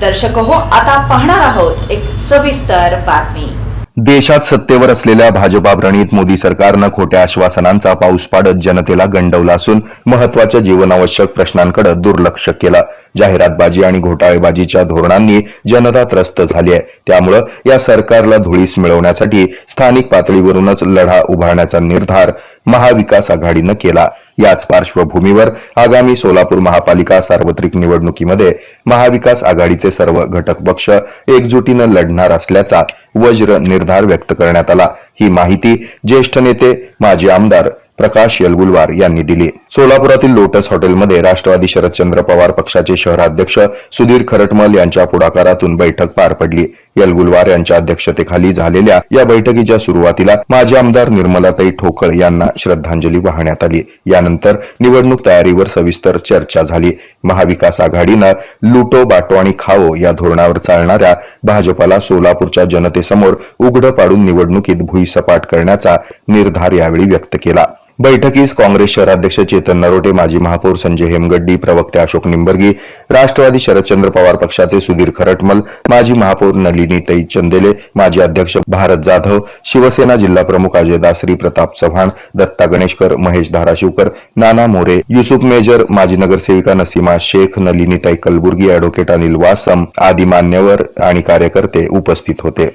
दर्शक हो आता पाहणार आहोत एक सविस्तर बातमी. देशात सत्तेवर असलेल्या भाजपा प्रणित मोदी सरकारनं खोट्या आश्वासनांचा पाऊस पाडत जनतेला गंडवला असून महत्त्वाच्या जीवनावश्यक प्रश्नांकडे दुर्लक्ष केलं. जाहिरातबाजी आणि घोटाळेबाजीच्या धोरणांनी जनता त्रस्त झाली आहे. त्यामुळं या सरकारला धुळीस मिळवण्यासाठी स्थानिक पातळीवरूनच लढा उभारण्याचा निर्धार महाविकास आघाडीनं केला. याच पार्श्वभूमीवर आगामी सोलापूर महापालिका सार्वत्रिक निवडणुकीमध्ये महाविकास आघाडीचे सर्व घटक पक्ष एकजुटीनं लढणार असल्याचा वज्र निर्धार व्यक्त करण्यात आला. ही माहिती ज्येष्ठ नेते माजी आमदार प्रकाश यलगुलवार यांनी दिली. सोलापुरातील लोटस हॉटेलमध्ये राष्ट्रवादी शरदचंद्र पवार पक्षाचे शहराध्यक्ष सुधीर खरटमल यांच्या पुढाकारातून बैठक पार पडली. यलगुलवार यांच्या अध्यक्षतेखाली झालेल्या या बैठकीच्या सुरुवातीला माजी आमदार निर्मलाताई ठोकळ यांना श्रद्धांजली वाहण्यात आली. यानंतर निवडणूक तयारीवर सविस्तर चर्चा झाली. महाविकास आघाडीनं लुटो बाटो आणि खाओ या धोरणावर चालणाऱ्या भाजपाला सोलापूरच्या जनतेसमोर उघडं पाडून निवडणुकीत भुईसपाट करण्याचा निर्धार यावेळी व्यक्त केला. बैठकीस काँग्रेस शहराध्यक्ष चेतन नरोटे माजी महापौर संजय हेमगड्डी प्रवक्ते अशोक निंबर्गी राष्ट्रवादी शरदचंद्र पवार पक्षाचे सुधीर खरटमल माजी महापौर नलिनीताई चंदेले माजी अध्यक्ष भारत जाधव शिवसेना जिल्हा प्रमुख अजय दासरी प्रताप चव्हाण दत्ता गणेशकर महेश धाराशिवकर नाना मोरे युसुफ मेजर माजी नगरसेविका नसीमा शेख नलिनीताई कलबुर्गी अॅडव्होकेट अनिल वासम आदी मान्यवर आणि कार्यकर्ते उपस्थित होते.